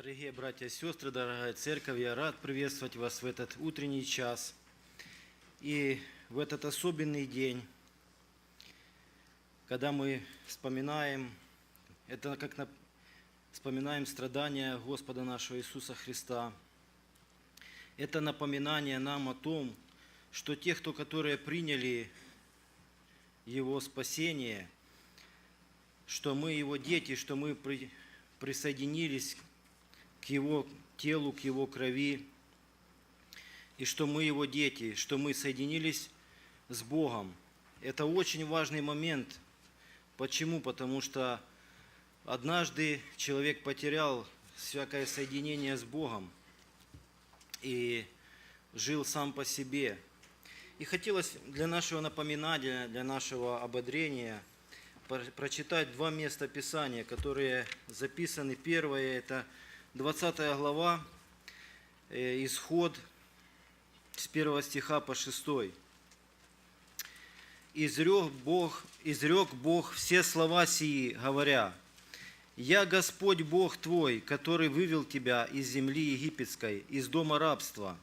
Дорогие братья и сестры, дорогая церковь, я рад приветствовать вас в этот утренний час и в этот особенный день, когда мы вспоминаем, это как на- вспоминаем страдания Господа нашего Иисуса Христа. Это напоминание нам о том, что те, кто, которые приняли Его спасение, что мы Его дети, что мы при- присоединились к Его телу, к Его крови, и что мы Его дети, что мы соединились с Богом. Это очень важный момент. Почему? Потому что однажды человек потерял всякое соединение с Богом и жил сам по себе. И хотелось для нашего напоминания, для нашего ободрения про- прочитать два места Писания, которые записаны. Первое – это 20 глава, э, исход с 1 стиха по 6. «Изрек Бог, изрек Бог все слова сии, говоря, «Я Господь Бог твой, который вывел тебя из земли египетской, из дома рабства.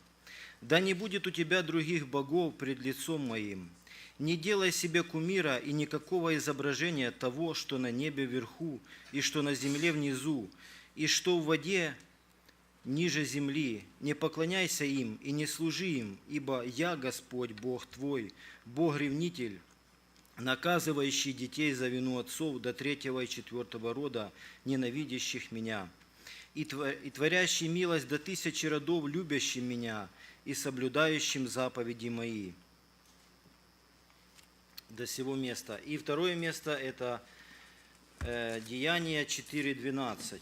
Да не будет у тебя других богов пред лицом моим. Не делай себе кумира и никакого изображения того, что на небе вверху, и что на земле внизу, и что в воде ниже земли. Не поклоняйся им и не служи им, ибо я Господь Бог твой, Бог-ревнитель, наказывающий детей за вину отцов до третьего и четвертого рода, ненавидящих меня, и тво- и творящий милость до тысячи родов, любящим меня и соблюдающим заповеди мои. До сего места. И второе место – это э, Деяние 4.12.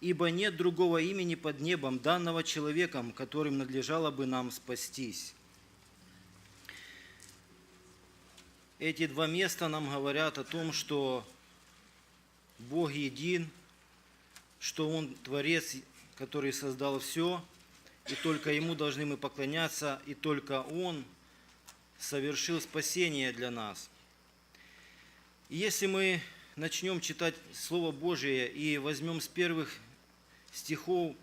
«Ибо нет другого имени под небом, данного человеком, которым надлежало бы нам спастись». Эти два места нам говорят о том, что Бог един, что Он Творец, который создал все, и только Ему должны мы поклоняться, и только Он совершил спасение для нас. И если мы начнем читать Слово Божие и возьмем с первых стихов,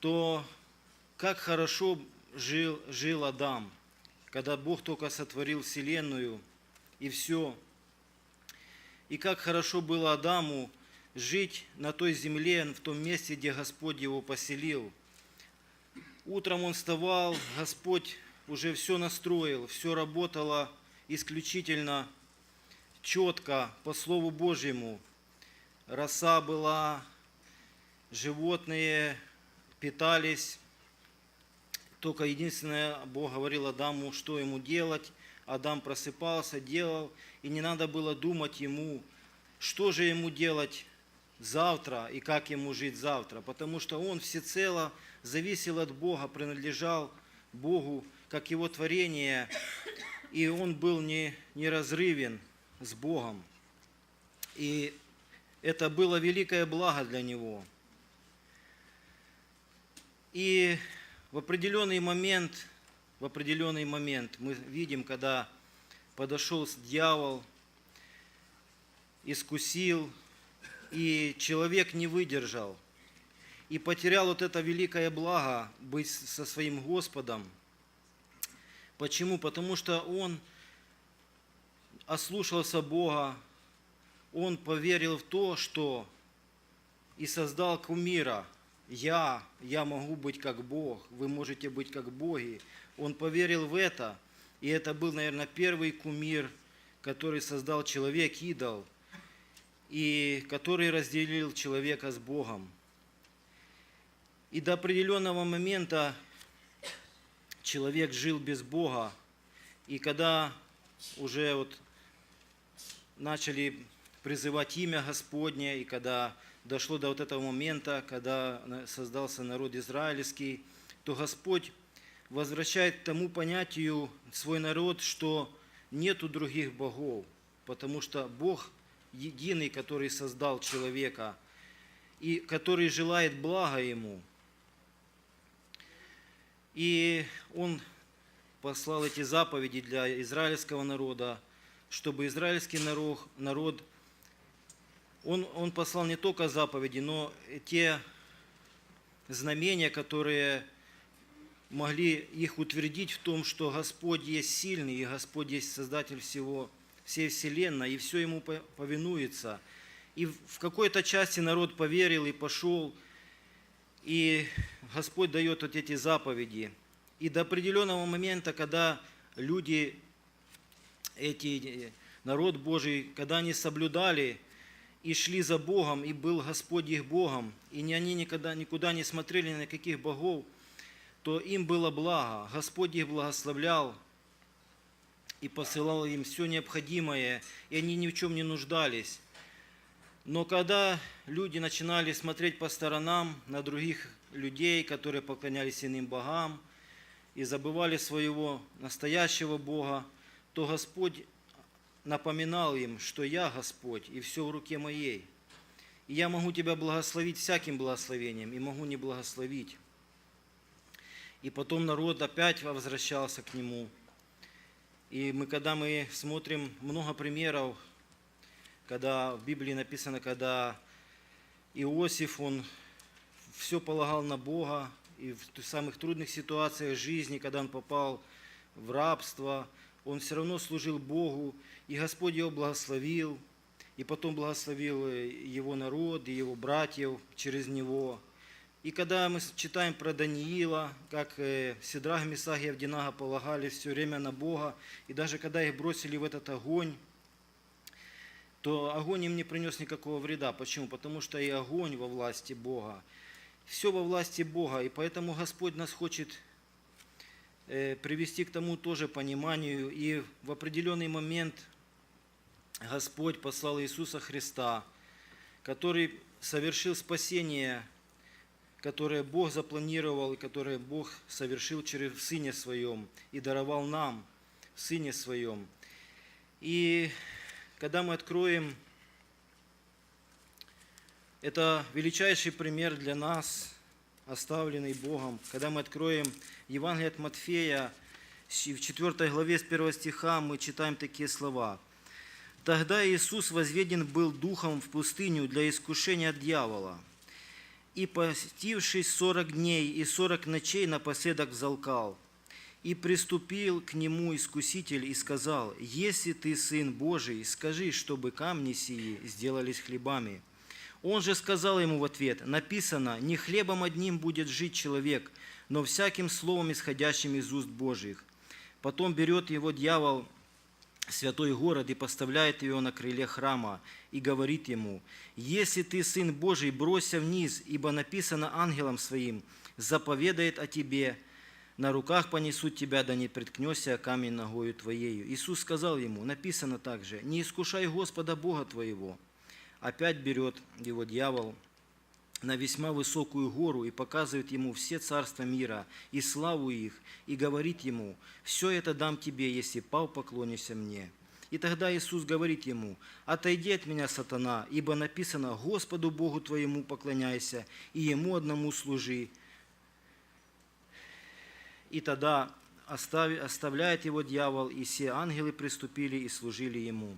то как хорошо жил, жил Адам, когда Бог только сотворил Вселенную и все. И как хорошо было Адаму жить на той земле, в том месте, где Господь его поселил. Утром он вставал, Господь уже все настроил, все работало исключительно четко по Слову Божьему. Роса была, животные питались. Только единственное, Бог говорил Адаму, что ему делать. Адам просыпался, делал, и не надо было думать ему, что же ему делать завтра и как ему жить завтра, потому что он всецело зависел от Бога, принадлежал Богу, как его творение, и он был не, неразрывен с Богом. И это было великое благо для него. И в определенный момент, в определенный момент мы видим, когда подошел дьявол, искусил, и человек не выдержал, и потерял вот это великое благо быть со своим Господом. Почему? Потому что он ослушался Бога, он поверил в то, что и создал кумира. Я, я могу быть как Бог, вы можете быть как боги. Он поверил в это, и это был, наверное, первый кумир, который создал человек, идол, и который разделил человека с Богом. И до определенного момента человек жил без Бога, и когда уже вот начали призывать имя Господне, и когда дошло до вот этого момента, когда создался народ израильский, то Господь возвращает к тому понятию свой народ, что нету других богов, потому что Бог единый, который создал человека, и который желает блага ему. И Он послал эти заповеди для израильского народа, чтобы израильский народ, народ Он, он послал не только заповеди, но те знамения, которые могли их утвердить в том, что Господь есть сильный, и Господь есть Создатель всего, всей Вселенной, и все Ему по- повинуется. И в какой-то части народ поверил и пошел, и Господь дает вот эти заповеди. И до определенного момента, когда люди, эти, народ Божий, когда они соблюдали и шли за Богом, и был Господь их Богом, и они никогда, никуда не смотрели на каких богов, то им было благо. Господь их благословлял и посылал им все необходимое, и они ни в чем не нуждались. Но когда люди начинали смотреть по сторонам на других людей, которые поклонялись иным богам, и забывали своего настоящего Бога, то Господь напоминал им, что я Господь, и все в руке моей. И я могу тебя благословить всяким благословением, и могу не благословить. И потом народ опять возвращался к Нему. И мы, когда мы смотрим много примеров, когда в Библии написано, когда Иосиф, он все полагал на Бога, и в самых трудных ситуациях жизни, когда он попал в рабство, он все равно служил Богу, и Господь его благословил, и потом благословил э, его народ и его братьев через него. И когда мы читаем про Даниила, как э, Сидрах, Месах и Авдинага полагали все время на Бога, и даже когда их бросили в этот огонь, то огонь им не принес никакого вреда. Почему? Потому что и огонь во власти Бога. Все во власти Бога. И поэтому Господь нас хочет привести к тому тоже пониманию. И в определенный момент Господь послал Иисуса Христа, который совершил спасение, которое Бог запланировал и которое Бог совершил через в Сыне Своем и даровал нам Сыне Своем. И когда мы откроем, это величайший пример для нас, оставленный Богом, когда мы откроем Евангелие от Матфея, в 4 главе с 1 стиха мы читаем такие слова. «Тогда Иисус возведен был духом в пустыню для искушения от дьявола, и, постившись сорок дней и сорок ночей, напоследок взалкал. И приступил к нему искуситель и сказал, «Если ты сын Божий, скажи, чтобы камни сии сделались хлебами». Он же сказал ему в ответ, «Написано, не хлебом одним будет жить человек, но всяким словом, исходящим из уст Божьих». Потом берет его дьявол святой город и поставляет его на крыле храма и говорит ему, «Если ты сын Божий, бросься вниз, ибо написано ангелом своим, заповедает о тебе, на руках понесут тебя, да не приткнешься камень ногою твоею». Иисус сказал ему, написано также, «Не искушай Господа Бога твоего». Опять берет его дьявол на весьма высокую гору и показывает ему все царства мира и славу их, и говорит ему, «Все это дам тебе, если пал поклонишься мне». И тогда Иисус говорит ему, «Отойди от меня, сатана, ибо написано, Господу Богу твоему поклоняйся, и Ему одному служи». И тогда оставляет его дьявол, и все ангелы приступили и служили ему.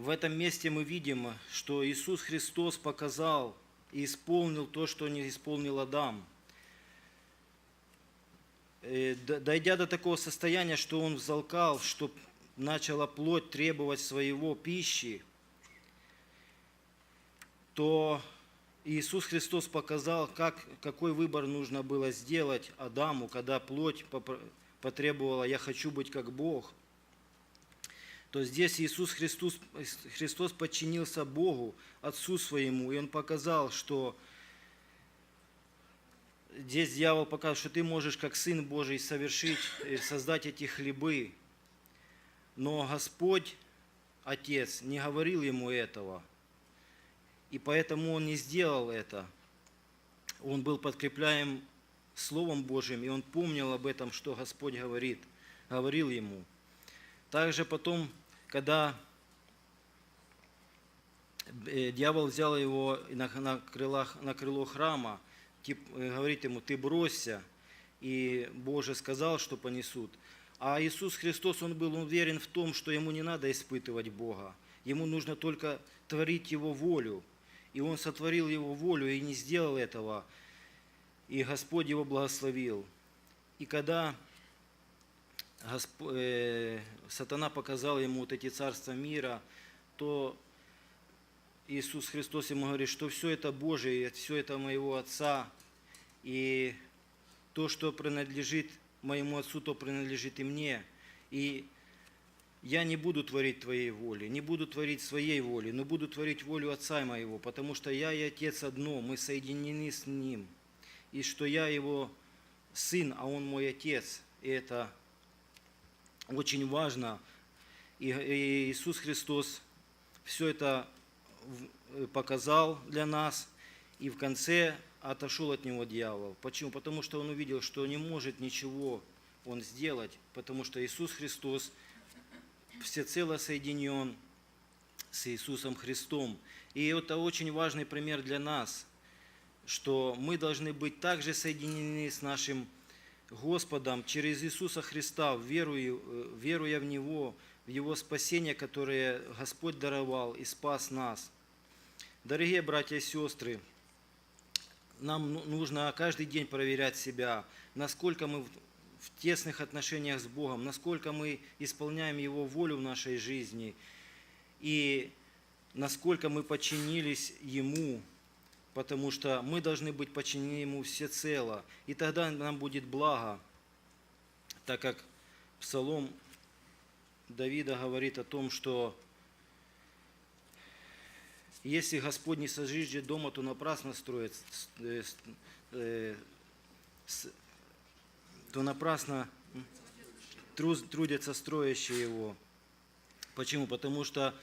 В этом месте мы видим, что Иисус Христос показал и исполнил то, что не исполнил Адам. Э, Дойдя до такого состояния, что он взалкал, что начала плоть требовать своего пищи, то Иисус Христос показал, как, какой выбор нужно было сделать Адаму, когда плоть потребовала «я хочу быть как Бог», то здесь Иисус Христос, Христос подчинился Богу, Отцу Своему, и Он показал, что здесь дьявол показал, что ты можешь как Сын Божий совершить, э, создать эти хлебы, но Господь, Отец, не говорил ему этого, и поэтому Он не сделал это. Он был подкрепляем Словом Божьим, и он помнил об этом, что Господь говорит, говорил ему. Также потом, когда э, дьявол взял его на, на, крылах, на крыло храма, тип, э, говорит ему, ты бросься, и Боже сказал, что понесут. А Иисус Христос, Он был уверен в том, что Ему не надо испытывать Бога. Ему нужно только творить Его волю. И Он сотворил Его волю и не сделал этого. И Господь его благословил. И когда Госп- э, сатана показал ему вот эти царства мира, то Иисус Христос ему говорит, что все это Божие, все это моего Отца, и то, что принадлежит моему Отцу, то принадлежит и мне. И я не буду творить Твоей воли, не буду творить своей воли, но буду творить волю Отца моего, потому что я и Отец одно, мы соединены с Ним. И что я Его Сын, а Он мой Отец. И это очень важно. И Иисус Христос все это э, показал для нас, и в конце отошел от него дьявол. Почему? Потому что он увидел, что не может ничего он сделать, потому что Иисус Христос всецело соединен с Иисусом Христом. И это очень важный пример для нас, что мы должны быть также соединены с нашим Господом через Иисуса Христа, веруя, э, веруя в Него, в Его спасение, которое Господь даровал и спас нас. Дорогие братья и сестры, нам ну- нужно каждый день проверять себя, насколько мы в в тесных отношениях с Богом, насколько мы исполняем Его волю в нашей жизни и насколько мы подчинились Ему, потому что мы должны быть подчинены Ему всецело, и тогда нам будет благо, так как Псалом Давида говорит о том, что если Господь не сожжет дома, то напрасно строит, э, э, то напрасно трудятся строящие его. Почему? Потому что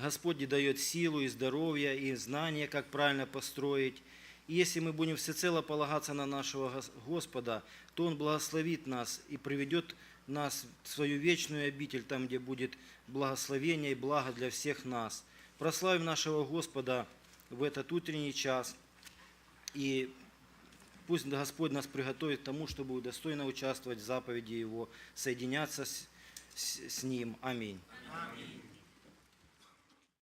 Господь дает силу и здоровье, и знания, как правильно построить. И если мы будем всецело полагаться на нашего Гос- Господа, то Он благословит нас и приведет нас в свою вечную обитель, там, где будет благословение и благо для всех нас. Прославим нашего Господа в этот утренний час. И пусть Господь нас приготовит к тому, чтобы достойно участвовать в заповеди Его, соединяться с, с- с Ним. Аминь.